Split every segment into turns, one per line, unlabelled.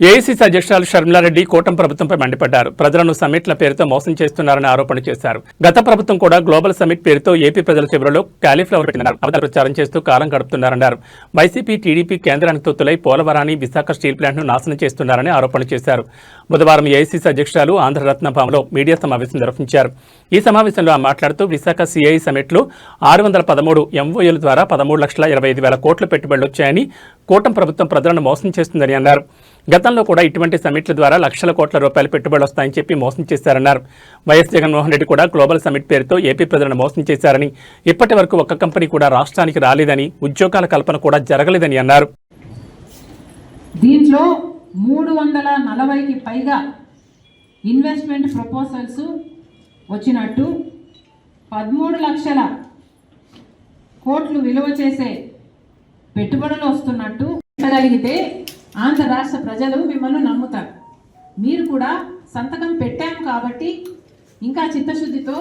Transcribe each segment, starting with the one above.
AICC అధ్యక్షురాలు షర్మిలారెడ్డి కూటమి ప్రభుత్వంపై మండిపడ్డారు. ప్రజలను సమ్మిట్ల పేరుతో మోసం చేస్తున్నారని ఆరోపణ చేశారు. గత ప్రభుత్వం కూడా గ్లోబల్ సమ్మిట్ పేరుతో ఏపీ ప్రజల చివరిలో క్యాలీఫ్లవర్ పెట్టినారు అబద్ధాల ప్రచారం చేస్తూ కాలం గడుపుతున్నారన్నారు. వైసీపీ టీడీపీ కేంద్రానికి తొత్తులై పోలవరాన్ని విశాఖ స్టీల్ ప్లాంట్ను నాశనం చేస్తున్నారని ఆరోపణ చేశారు. బుధవారం ఏఐసీసీ అధ్యక్షురాలు ఆంధ్రరత్న భవన్లో మీడియా సమావేశం నిర్వహించారు. ఈ సమావేశంలో ఆమె మాట్లాడుతూ విశాఖ సిఐ సమ్మిట్లో ఆరు వందల పదమూడు ఎంఓఏల ద్వారా పదమూడు లక్షల ఇరవై ఐదు వేల కోట్ల పెట్టుబడులు వచ్చాయని కూటమి ప్రభుత్వం ప్రజలను మోసం చేస్తుందని అన్నారు. గతంలో కూడా ఇటువంటి సమ్మిట్ల ద్వారా లక్షల కోట్ల రూపాయల పెట్టుబడులు వస్తాయని చెప్పి మోసం చేశారన్నారు. వైఎస్ జగన్మోహన్ రెడ్డి కూడా గ్లోబల్ సమ్మిట్ పేరుతో ఏపీ ప్రజలను మోసం చేశారని ఇప్పటి వరకు ఒక్క కంపెనీ కూడా రాష్ట్రానికి రాలేదని ఉద్యోగాల కల్పన కూడా జరగలేదని అన్నారు.
దీంట్లో మూడు వందల నలభైకి పైగా ఇన్వెస్ట్మెంట్ ప్రపోజల్స్ వచ్చినట్టు పదమూడు లక్షల కోట్లు విలువ చేసే పెట్టుబడులు వస్తున్నట్టు పెట్టగలిగితే ఆంధ్ర రాష్ట్ర ప్రజలు మిమ్మల్ని నమ్ముతారు. మీరు కూడా సంతకం పెట్టాము కాబట్టి ఇంకా చిత్తశుద్ధితో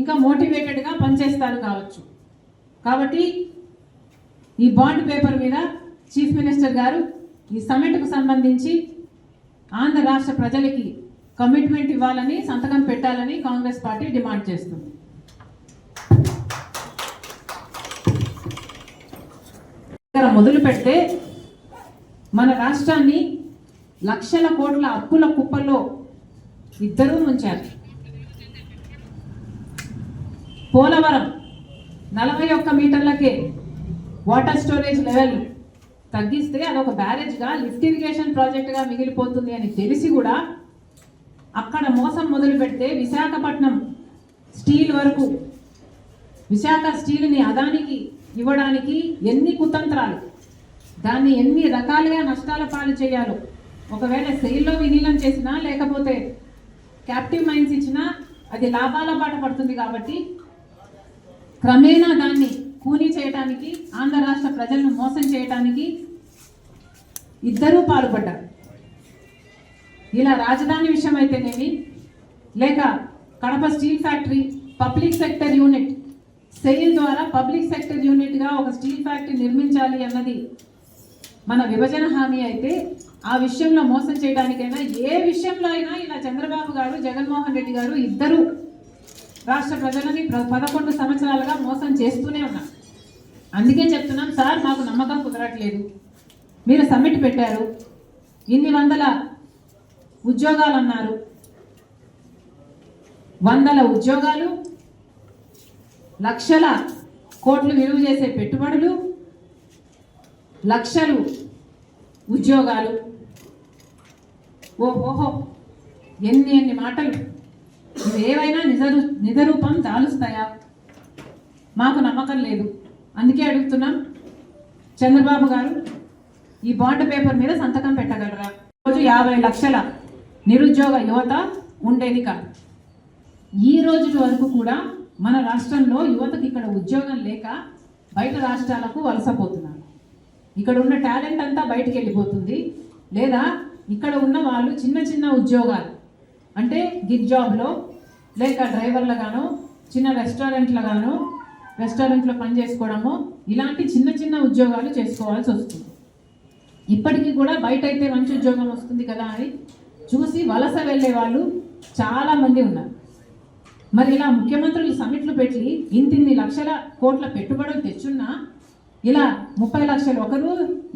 ఇంకా మోటివేటెడ్గా పనిచేస్తారు కావచ్చు. కాబట్టి ఈ బాండ్ పేపర్ మీద చీఫ్ మినిస్టర్ గారు ఈ సమ్మిట్కు సంబంధించి ఆంధ్ర రాష్ట్ర ప్రజలకి కమిట్మెంట్ ఇవ్వాలని సంతకం పెట్టాలని కాంగ్రెస్ పార్టీ డిమాండ్ చేస్తుంది. మొదలు పెడితే మన రాష్ట్రాన్ని లక్షల కోట్ల అప్పుల కుప్పల్లో ఇద్దరూ ఉంచారు పోలవరం నలభై ఒక్క మీటర్లకే వాటర్ స్టోరేజ్ లెవెల్ తగ్గిస్తే అదొక బ్యారేజ్గా లిఫ్ట్ ఇరిగేషన్ ప్రాజెక్టుగా మిగిలిపోతుంది అని తెలిసి కూడా అక్కడ మోసం మొదలు పెడితే విశాఖపట్నం స్టీల్ వరకు విశాఖ స్టీల్ని అదానికి ఇవ్వడానికి ఎన్ని కుతంత్రాలు? దాన్ని ఎన్ని రకాలుగా నష్టాల పాలు చేయాలో. ఒకవేళ సెయిల్లో విలీనం చేసినా లేకపోతే క్యాప్టివ్ మైన్స్ ఇచ్చినా అది లాభాల బాట పడుతుంది కాబట్టి క్రమేణా దాన్ని కూనీ చేయటానికి ఆంధ్ర రాష్ట్ర ప్రజలను మోసం చేయటానికి ఇద్దరూ పాల్పడ్డారు. ఇలా రాజధాని విషయం అయితేనేమి లేక Kadapa steel factory public sector unit SAIL ద్వారా పబ్లిక్ సెక్టర్ యూనిట్గా ఒక స్టీల్ ఫ్యాక్టరీ నిర్మించాలి అన్నది మన విభజన హామీ అయితే ఆ విషయంలో మోసం చేయడానికైనా ఏ విషయంలో అయినా ఇలా చంద్రబాబు గారు జగన్మోహన్ రెడ్డి గారు ఇద్దరు రాష్ట్ర ప్రజలని పదకొండు సంవత్సరాలుగా మోసం చేస్తూనే ఉన్నారు. అందుకే చెప్తున్నాం సార్ మాకు నమ్మకం కుదరట్లేదు. మీరు సమ్మిట్ పెట్టారు. ఇన్ని వందల ఉద్యోగాలు అన్నారు వందల ఉద్యోగాలు లక్షల కోట్లు విలువ చేసే పెట్టుబడులు లక్షలు ఉద్యోగాలు. ఓహోహో ఎన్ని ఎన్ని మాటలు. ఏవైనా నిజరు నిజరూపం దాలుస్తాయా మాకు నమ్మకం లేదు. అందుకే అడుగుతున్నాం. చంద్రబాబు గారు ఈ బాండ్ పేపర్ మీద సంతకం పెట్టగలరా? రోజు యాభై లక్షల నిరుద్యోగ యువత ఉండేది కాదు. ఈ రోజు వరకు కూడా మన రాష్ట్రంలో యువతకి ఇక్కడ ఉద్యోగం లేక బయట రాష్ట్రాలకు వలసపోతున్నారు. ఇక్కడ ఉన్న టాలెంట్ అంతా బయటికి వెళ్ళిపోతుంది. లేదా ఇక్కడ ఉన్న వాళ్ళు చిన్న చిన్న ఉద్యోగాలు. అంటే గిగ్ జాబ్లో లేక డ్రైవర్లుగానో చిన్న రెస్టారెంట్లుగానో రెస్టారెంట్లో పని చేసుకోవడమో ఇలాంటి చిన్న చిన్న ఉద్యోగాలు చేసుకోవాల్సి వస్తుంది. ఇప్పటికీ కూడా బయట అయితే మంచి ఉద్యోగం వస్తుంది కదా అని చూసి వలస వెళ్ళే వాళ్ళు చాలామంది ఉన్నారు. మరి ఇలా ముఖ్యమంత్రులు సమిట్లు పెట్టి ఇంతిన్ని లక్షల కోట్ల పెట్టుబడులు తెచ్చున్నా ఇలా ముప్పై లక్షలు ఒకరు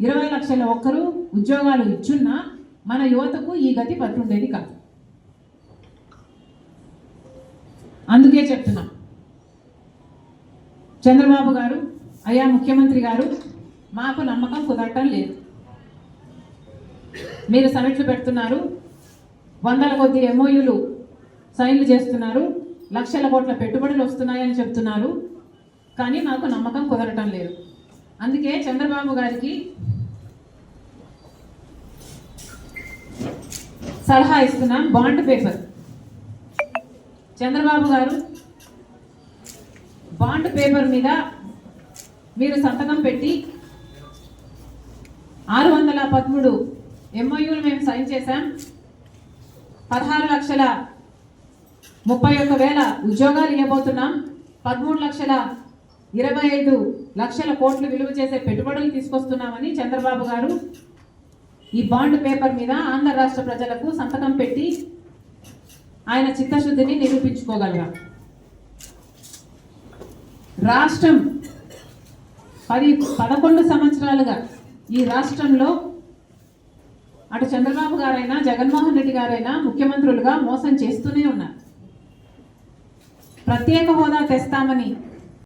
ఇరవై లక్షల ఒకరు ఉద్యోగాలు ఇచ్చున్నా మన యువతకు ఈ గతి పట్టుండేది కాదు. అందుకే చెప్తున్నా. చంద్రబాబు గారు అయ్యా ముఖ్యమంత్రి గారు మాకు నమ్మకం కుదరటం లేదు. మీరు సమిట్లు పెడుతున్నారు వందల కొద్ది ఎంఓయూలు సైన్లు చేస్తున్నారు లక్షల కోట్ల పెట్టుబడులు వస్తున్నాయని చెప్తున్నారు కానీ మాకు నమ్మకం కుదరటం లేదు. అందుకే చంద్రబాబు గారికి సలహా ఇస్తున్నాం బాండ్ పేపర్. చంద్రబాబు గారు బాండ్ పేపర్ మీద మీరు సంతకం పెట్టి ఆరు వందల పదమూడు ఎంఓయూలు మేము సైన్ చేశాం. పదహారు లక్షల ముప్పై ఒక్క వేల ఉద్యోగాలు ఇవ్వబోతున్నాం. పదమూడు లక్షల ఇరవై ఐదు లక్షల కోట్లు విలువ చేసే పెట్టుబడులు తీసుకొస్తున్నామని చంద్రబాబు గారు ఈ బాండ్ పేపర్ మీద ఆంధ్ర రాష్ట్ర ప్రజలకు సంతకం పెట్టి ఆయన చిత్తశుద్ధిని నిరూపించుకోగలరా? రాష్ట్రం పది పదకొండు సంవత్సరాలుగా ఈ రాష్ట్రంలో అటు చంద్రబాబు గారైనా జగన్మోహన్ రెడ్డి గారైనా ముఖ్యమంత్రులుగా మోసం చేస్తూనే ఉన్నారు. ప్రత్యేక హోదా తెస్తామని